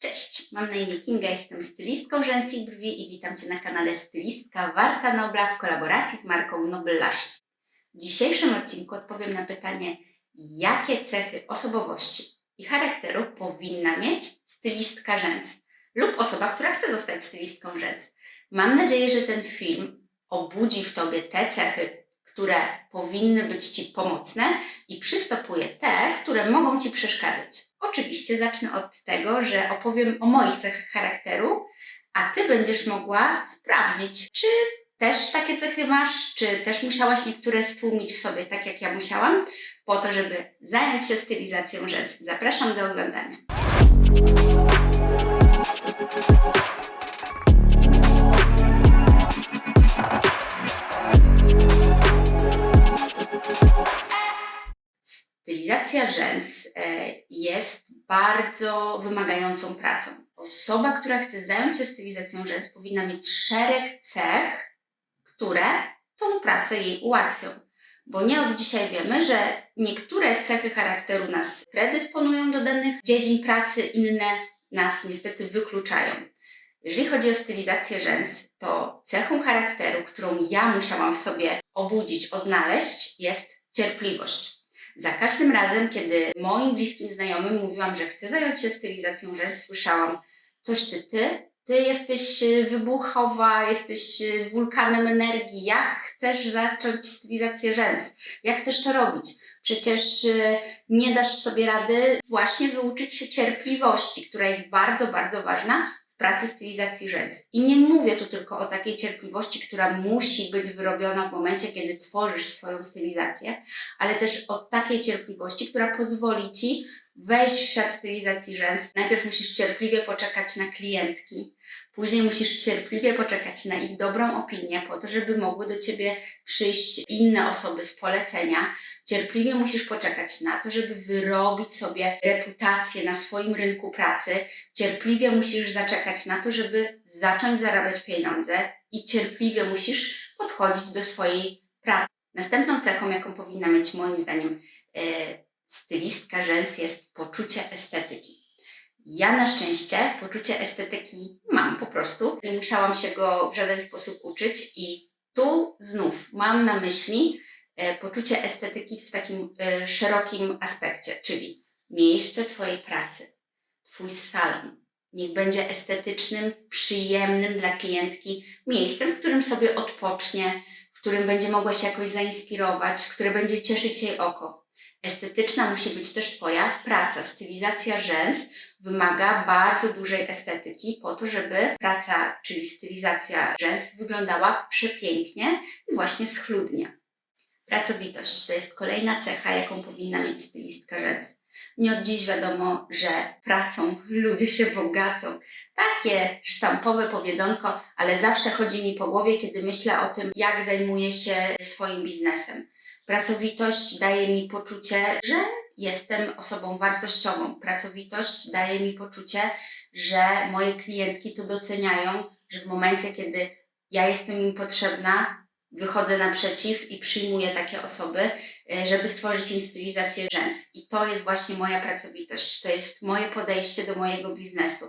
Cześć, mam na imię Kinga, jestem stylistką rzęs i brwi i witam Cię na kanale Stylistka Warta Nobla w kolaboracji z marką Noble Lashes. W dzisiejszym odcinku odpowiem na pytanie, jakie cechy osobowości i charakteru powinna mieć stylistka rzęs lub osoba, która chce zostać stylistką rzęs. Mam nadzieję, że ten film obudzi w Tobie te cechy, które powinny być Ci pomocne i przystopuje te, które mogą Ci przeszkadzać. Oczywiście zacznę od tego, że opowiem o moich cechach charakteru, a Ty będziesz mogła sprawdzić, czy też takie cechy masz, czy też musiałaś niektóre stłumić w sobie, tak jak ja musiałam, po to, żeby zająć się stylizacją rzęs. Zapraszam do oglądania. Stylizacja rzęs e, jest bardzo wymagającą pracą. Osoba, która chce zająć się stylizacją rzęs, powinna mieć szereg cech, które tą pracę jej ułatwią. Bo nie od dzisiaj wiemy, że niektóre cechy charakteru nas predysponują do danych dziedzin pracy, inne nas niestety wykluczają. Jeżeli chodzi o stylizację rzęs, to cechą charakteru, którą ja musiałam w sobie obudzić, odnaleźć, jest cierpliwość. Za każdym razem, kiedy moim bliskim znajomym mówiłam, że chcę zająć się stylizacją rzęs, słyszałam: Coś ty, ty, ty jesteś y, wybuchowa, jesteś y, wulkanem energii. Jak chcesz zacząć stylizację rzęs? Jak chcesz to robić? Przecież y, nie dasz sobie rady właśnie wyuczyć się cierpliwości, która jest bardzo, bardzo ważna pracy stylizacji rzęs. I nie mówię tu tylko o takiej cierpliwości, która musi być wyrobiona w momencie, kiedy tworzysz swoją stylizację, ale też o takiej cierpliwości, która pozwoli ci wejść w świat stylizacji rzęs. Najpierw musisz cierpliwie poczekać na klientki, później musisz cierpliwie poczekać na ich dobrą opinię, po to, żeby mogły do ciebie przyjść inne osoby z polecenia. Cierpliwie musisz poczekać na to, żeby wyrobić sobie reputację na swoim rynku pracy. Cierpliwie musisz zaczekać na to, żeby zacząć zarabiać pieniądze i cierpliwie musisz podchodzić do swojej pracy. Następną cechą, jaką powinna mieć moim zdaniem e, stylistka rzęs, jest poczucie estetyki. Ja na szczęście poczucie estetyki mam po prostu. Nie musiałam się go w żaden sposób uczyć i tu znów mam na myśli poczucie estetyki w takim e, szerokim aspekcie, czyli miejsce Twojej pracy, Twój salon. Niech będzie estetycznym, przyjemnym dla klientki miejscem, w którym sobie odpocznie, w którym będzie mogła się jakoś zainspirować, które będzie cieszyć jej oko. Estetyczna musi być też Twoja praca. Stylizacja rzęs wymaga bardzo dużej estetyki po to, żeby praca, czyli stylizacja rzęs wyglądała przepięknie i właśnie schludnie. Pracowitość to jest kolejna cecha, jaką powinna mieć stylistka rzęs. Nie od dziś wiadomo, że pracą ludzie się bogacą. Takie sztampowe powiedzonko, ale zawsze chodzi mi po głowie, kiedy myślę o tym, jak zajmuję się swoim biznesem. Pracowitość daje mi poczucie, że jestem osobą wartościową. Pracowitość daje mi poczucie, że moje klientki to doceniają, że w momencie, kiedy ja jestem im potrzebna, wychodzę naprzeciw i przyjmuję takie osoby, e, żeby stworzyć im stylizację rzęs. I to jest właśnie moja pracowitość, to jest moje podejście do mojego biznesu.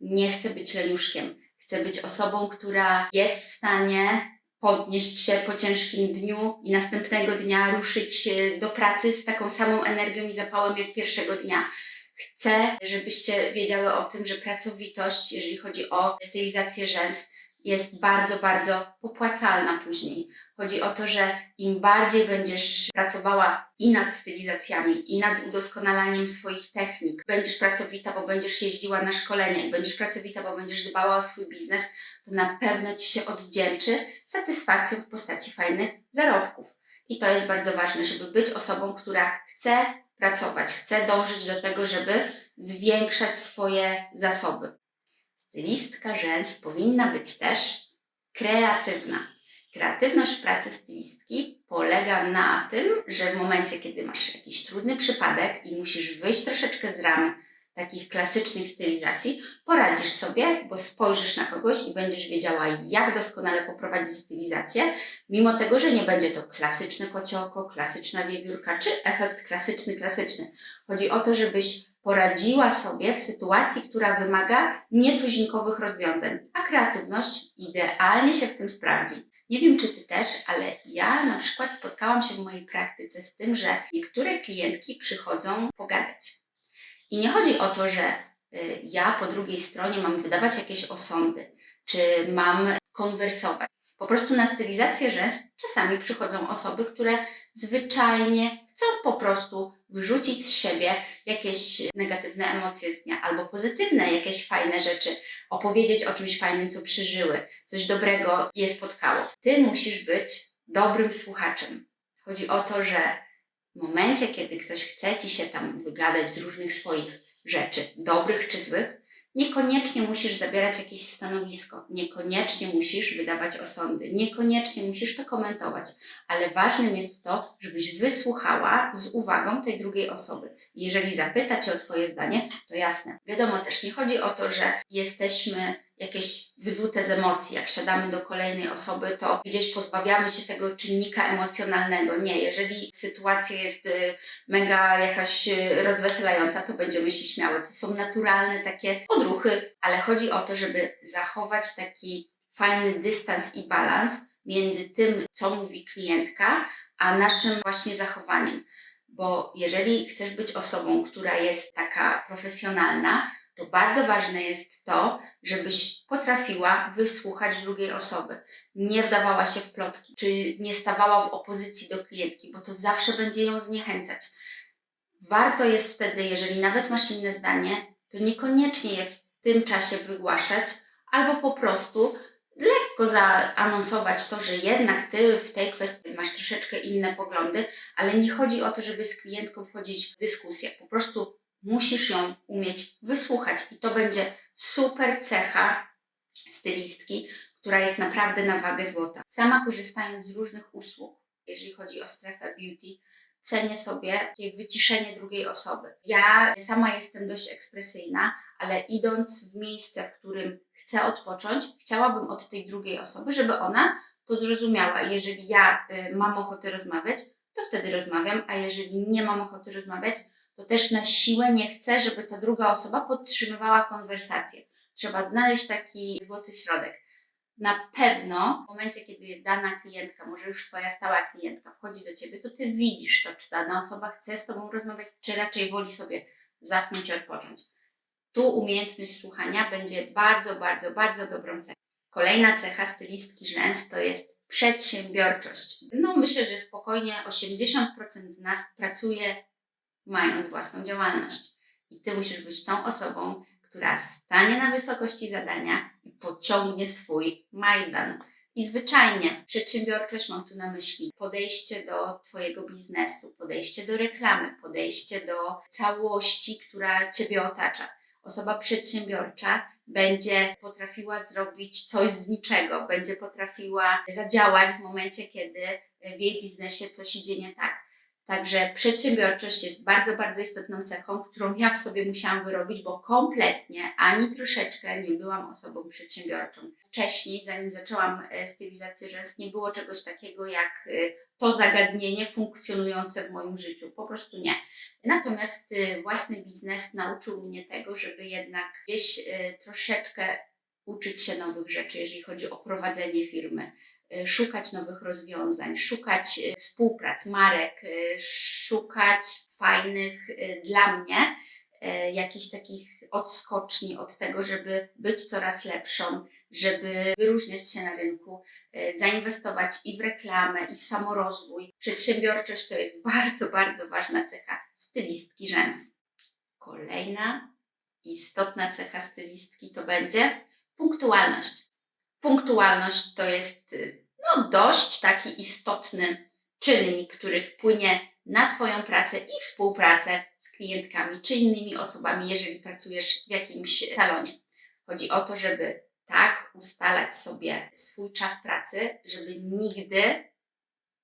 Nie chcę być leniuszkiem, chcę być osobą, która jest w stanie podnieść się po ciężkim dniu i następnego dnia ruszyć do pracy z taką samą energią i zapałem jak pierwszego dnia. Chcę, żebyście wiedziały o tym, że pracowitość, jeżeli chodzi o stylizację rzęs, jest bardzo, bardzo popłacalna później. Chodzi o to, że im bardziej będziesz pracowała i nad stylizacjami, i nad udoskonalaniem swoich technik, będziesz pracowita, bo będziesz jeździła na szkolenia, będziesz pracowita, bo będziesz dbała o swój biznes, to na pewno Ci się odwdzięczy satysfakcją w postaci fajnych zarobków. I to jest bardzo ważne, żeby być osobą, która chce pracować, chce dążyć do tego, żeby zwiększać swoje zasoby. Stylistka rzęs powinna być też kreatywna. Kreatywność w pracy stylistki polega na tym, że w momencie, kiedy masz jakiś trudny przypadek i musisz wyjść troszeczkę z ram takich klasycznych stylizacji, poradzisz sobie, bo spojrzysz na kogoś i będziesz wiedziała, jak doskonale poprowadzić stylizację, mimo tego, że nie będzie to klasyczne kocioko, klasyczna wiewiórka, czy efekt klasyczny, klasyczny. Chodzi o to, żebyś poradziła sobie w sytuacji, która wymaga nietuzinkowych rozwiązań, a kreatywność idealnie się w tym sprawdzi. Nie wiem, czy ty też, ale ja na przykład spotkałam się w mojej praktyce z tym, że niektóre klientki przychodzą pogadać. I nie chodzi o to, że y, ja po drugiej stronie mam wydawać jakieś osądy, czy mam konwersować. Po prostu na stylizację rzęs czasami przychodzą osoby, które zwyczajnie chcą po prostu wyrzucić z siebie jakieś negatywne emocje z dnia albo pozytywne, jakieś fajne rzeczy, opowiedzieć o czymś fajnym, co przeżyły, coś dobrego je spotkało. Ty musisz być dobrym słuchaczem. Chodzi o to, że w momencie, kiedy ktoś chce ci się tam wygadać z różnych swoich rzeczy, dobrych czy złych, Niekoniecznie musisz zabierać jakieś stanowisko, niekoniecznie musisz wydawać osądy, niekoniecznie musisz to komentować, ale ważnym jest to, żebyś wysłuchała z uwagą tej drugiej osoby. Jeżeli zapyta cię o Twoje zdanie, to jasne. Wiadomo też, nie chodzi o to, że jesteśmy jakieś wyzute z emocji. Jak siadamy do kolejnej osoby, to gdzieś pozbawiamy się tego czynnika emocjonalnego. Nie, jeżeli sytuacja jest y, mega jakaś y, rozweselająca, to będziemy się śmiały. To są naturalne takie odruchy, ale chodzi o to, żeby zachować taki fajny dystans i balans między tym, co mówi klientka, a naszym właśnie zachowaniem. Bo jeżeli chcesz być osobą, która jest taka profesjonalna, to bardzo ważne jest to, żebyś potrafiła wysłuchać drugiej osoby. Nie wdawała się w plotki, czy nie stawała w opozycji do klientki, bo to zawsze będzie ją zniechęcać. Warto jest wtedy, jeżeli nawet masz inne zdanie, to niekoniecznie je w tym czasie wygłaszać, albo po prostu lekko zaanonsować to, że jednak ty w tej kwestii masz troszeczkę inne poglądy, ale nie chodzi o to, żeby z klientką wchodzić w dyskusję. Po prostu musisz ją umieć wysłuchać i to będzie super cecha stylistki, która jest naprawdę na wagę złota. Sama korzystając z różnych usług, jeżeli chodzi o strefę beauty, cenię sobie takie wyciszenie drugiej osoby. Ja sama jestem dość ekspresyjna, ale idąc w miejsce, w którym chcę odpocząć, chciałabym od tej drugiej osoby, żeby ona to zrozumiała. Jeżeli ja y, mam ochotę rozmawiać, to wtedy rozmawiam, a jeżeli nie mam ochoty rozmawiać, to też na siłę nie chcę, żeby ta druga osoba podtrzymywała konwersację. Trzeba znaleźć taki złoty środek. Na pewno w momencie, kiedy dana klientka, może już Twoja stała klientka, wchodzi do Ciebie, to Ty widzisz to, czy dana osoba chce z Tobą rozmawiać, czy raczej woli sobie zasnąć i odpocząć. Tu umiejętność słuchania będzie bardzo, bardzo, bardzo dobrą cechą. Kolejna cecha stylistki rzęs to jest przedsiębiorczość. No myślę, że spokojnie 80% z nas pracuje mając własną działalność. I ty musisz być tą osobą, która stanie na wysokości zadania i pociągnie swój Majdan. I zwyczajnie przedsiębiorczość mam tu na myśli podejście do Twojego biznesu, podejście do reklamy, podejście do całości, która Ciebie otacza. Osoba przedsiębiorcza będzie potrafiła zrobić coś z niczego, będzie potrafiła zadziałać w momencie, kiedy w jej biznesie coś idzie nie tak Także przedsiębiorczość jest bardzo, bardzo istotną cechą, którą ja w sobie musiałam wyrobić, bo kompletnie ani troszeczkę nie byłam osobą przedsiębiorczą. Wcześniej, zanim zaczęłam e, stylizację rzęs, nie było czegoś takiego jak e, to zagadnienie funkcjonujące w moim życiu. Po prostu nie. Natomiast e, własny biznes nauczył mnie tego, żeby jednak gdzieś troszeczkę uczyć się nowych rzeczy, jeżeli chodzi o prowadzenie firmy, szukać nowych rozwiązań, szukać y, współprac, marek, y, szukać fajnych dla mnie jakichś takich odskoczni od tego, żeby być coraz lepszą, żeby wyróżniać się na rynku, zainwestować i w reklamę, i w samorozwój. Przedsiębiorczość to jest bardzo, bardzo ważna cecha stylistki rzęs. Kolejna istotna cecha stylistki to będzie punktualność. Punktualność to jest no, dość taki istotny czynnik, który wpłynie na Twoją pracę i współpracę z klientkami czy innymi osobami, jeżeli pracujesz w jakimś salonie. Chodzi o to, żeby tak ustalać sobie swój czas pracy, żeby nigdy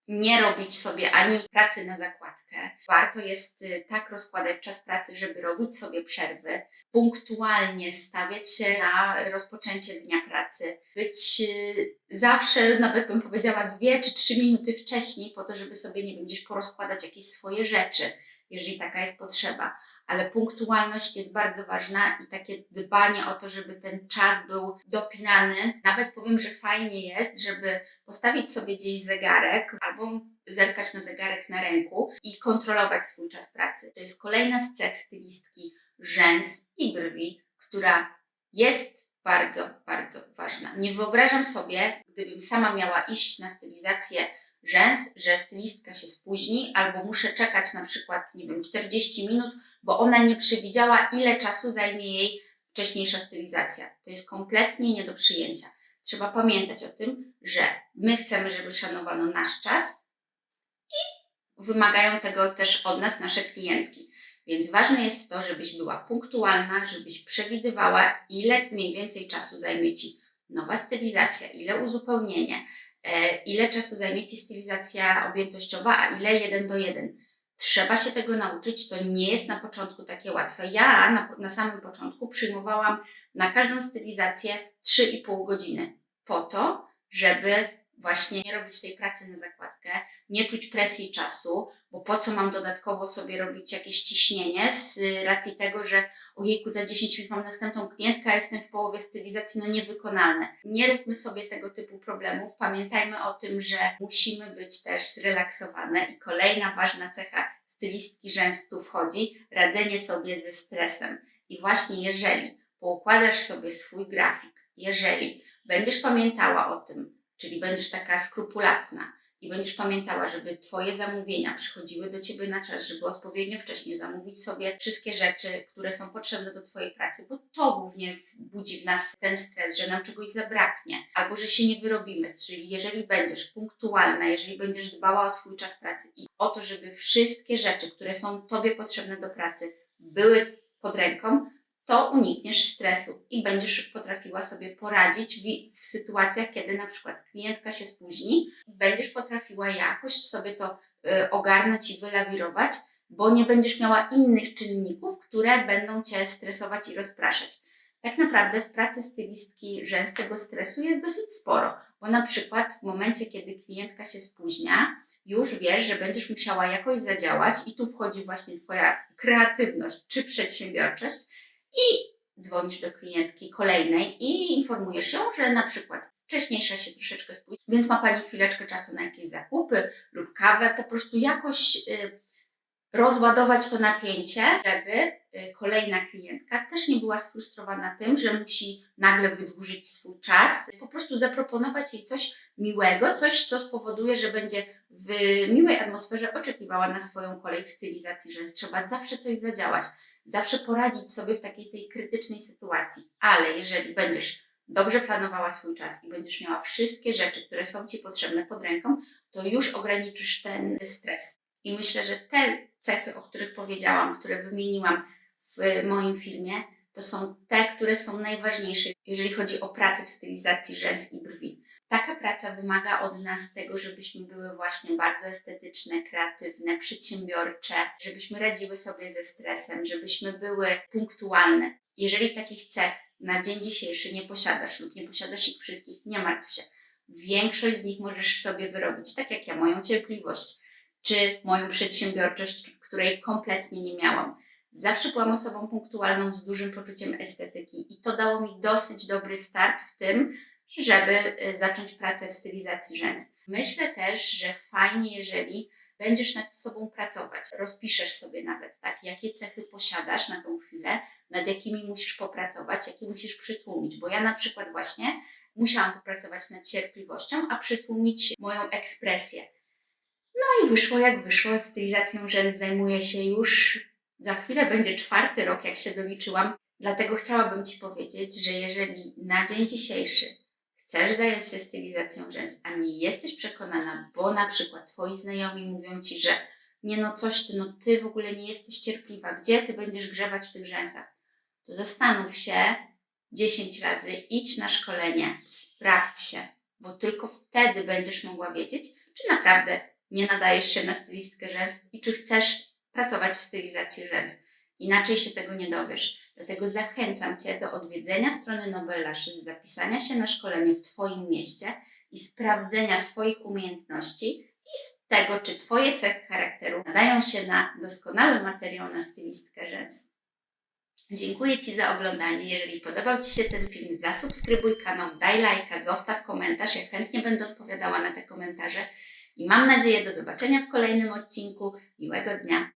nie robić sobie ani pracy na zakładkę. Warto jest y, tak rozkładać czas pracy, żeby robić sobie przerwy, punktualnie stawiać się na rozpoczęcie dnia pracy, być y, zawsze, nawet bym powiedziała, dwie czy trzy minuty wcześniej, po to, żeby sobie, nie wiem, gdzieś porozkładać jakieś swoje rzeczy. jeżeli taka jest potrzeba. Ale punktualność jest bardzo ważna i takie dbanie o to, żeby ten czas był dopinany. Nawet powiem, że fajnie jest, żeby postawić sobie gdzieś zegarek albo zerkać na zegarek na ręku i kontrolować swój czas pracy. To jest kolejna z cech stylistki rzęs i brwi, która jest bardzo, bardzo ważna. Nie wyobrażam sobie, gdybym sama miała iść na stylizację rzęs, że stylistka się spóźni, albo muszę czekać na przykład, nie wiem, 40 minut, bo ona nie przewidziała, ile czasu zajmie jej wcześniejsza stylizacja. To jest kompletnie nie do przyjęcia. Trzeba pamiętać o tym, że my chcemy, żeby szanowano nasz czas i wymagają tego też od nas nasze klientki. Więc ważne jest to, żebyś była punktualna, żebyś przewidywała, ile mniej więcej czasu zajmie Ci nowa stylizacja, ile uzupełnienie, ile czasu zajmie Ci stylizacja objętościowa, a ile jeden do jeden. Trzeba się tego nauczyć, to nie jest na początku takie łatwe. Ja na, na samym początku przyjmowałam na każdą stylizację 3,5 godziny po to, żeby właśnie nie robić tej pracy na zakładkę, nie czuć presji czasu, bo po co mam dodatkowo sobie robić jakieś ciśnienie z racji tego, że ojejku, za 10 minut mam następną klientkę, a jestem w połowie stylizacji, no niewykonalne. Nie róbmy sobie tego typu problemów. Pamiętajmy o tym, że musimy być też zrelaksowane i kolejna ważna cecha stylistki rzęs tu wchodzi, radzenie sobie ze stresem. I właśnie jeżeli poukładasz sobie swój grafik, jeżeli będziesz pamiętała o tym, czyli będziesz taka skrupulatna i będziesz pamiętała, żeby Twoje zamówienia przychodziły do Ciebie na czas, żeby odpowiednio wcześnie zamówić sobie wszystkie rzeczy, które są potrzebne do Twojej pracy, bo to głównie budzi w nas ten stres, że nam czegoś zabraknie albo że się nie wyrobimy. Czyli jeżeli będziesz punktualna, jeżeli będziesz dbała o swój czas pracy i o to, żeby wszystkie rzeczy, które są Tobie potrzebne do pracy, były pod ręką, to unikniesz stresu i będziesz potrafiła sobie poradzić w, w, sytuacjach, kiedy na przykład klientka się spóźni, będziesz potrafiła jakoś sobie to y, ogarnąć i wylawirować, bo nie będziesz miała innych czynników, które będą cię stresować i rozpraszać. Tak naprawdę w pracy stylistki rzęs tego stresu jest dosyć sporo, bo na przykład w momencie, kiedy klientka się spóźnia, już wiesz, że będziesz musiała jakoś zadziałać i tu wchodzi właśnie Twoja kreatywność czy przedsiębiorczość, i dzwonisz do klientki kolejnej i informujesz ją, że na przykład wcześniejsza się troszeczkę spóźni, więc ma Pani chwileczkę czasu na jakieś zakupy lub kawę, po prostu jakoś y, rozładować to napięcie, żeby y, kolejna klientka też nie była sfrustrowana tym, że musi nagle wydłużyć swój czas, po prostu zaproponować jej coś miłego, coś, co spowoduje, że będzie w miłej atmosferze oczekiwała na swoją kolej w stylizacji rzęs. Trzeba zawsze coś zadziałać zawsze poradzić sobie w takiej tej krytycznej sytuacji. Ale jeżeli będziesz dobrze planowała swój czas i będziesz miała wszystkie rzeczy, które są Ci potrzebne pod ręką, to już ograniczysz ten stres. I myślę, że te cechy, o których powiedziałam, które wymieniłam w moim filmie, to są te, które są najważniejsze, jeżeli chodzi o pracę w stylizacji rzęs i brwi. Taka praca wymaga od nas tego, żebyśmy były właśnie bardzo estetyczne, kreatywne, przedsiębiorcze, żebyśmy radziły sobie ze stresem, żebyśmy były punktualne. Jeżeli takich cech na dzień dzisiejszy nie posiadasz lub nie posiadasz ich wszystkich, nie martw się. Większość z nich możesz sobie wyrobić, tak jak ja, moją cierpliwość czy moją przedsiębiorczość, której kompletnie nie miałam. Zawsze byłam osobą punktualną z dużym poczuciem estetyki i to dało mi dosyć dobry start w tym, żeby y, zacząć pracę w stylizacji rzęs. Myślę też, że fajnie, jeżeli będziesz nad sobą pracować, rozpiszesz sobie nawet, tak, jakie cechy posiadasz na tą chwilę, nad jakimi musisz popracować, jakie musisz przytłumić, bo ja na przykład właśnie musiałam popracować nad cierpliwością, a przytłumić moją ekspresję. No i wyszło jak wyszło, stylizacją rzęs zajmuję się już, za chwilę będzie czwarty rok, jak się doliczyłam, dlatego chciałabym Ci powiedzieć, że jeżeli na dzień dzisiejszy chcesz zająć się stylizacją rzęs, a nie jesteś przekonana, bo na przykład twoi znajomi mówią ci, że nie no coś ty, no ty w ogóle nie jesteś cierpliwa, gdzie ty będziesz grzebać w tych rzęsach, to zastanów się 10 razy, idź na szkolenie, sprawdź się, bo tylko wtedy będziesz mogła wiedzieć, czy naprawdę nie nadajesz się na stylistkę rzęs i czy chcesz pracować w stylizacji rzęs. Inaczej się tego nie dowiesz. Dlatego zachęcam Cię do odwiedzenia strony Nobellaszy, zapisania się na szkolenie w Twoim mieście i sprawdzenia swoich umiejętności i z tego, czy Twoje cechy charakteru nadają się na doskonały materiał na stylistkę rzęs. Dziękuję Ci za oglądanie. Jeżeli podobał Ci się ten film, zasubskrybuj kanał, daj lajka, zostaw komentarz. Ja chętnie będę odpowiadała na te komentarze. I mam nadzieję do zobaczenia w kolejnym odcinku. Miłego dnia!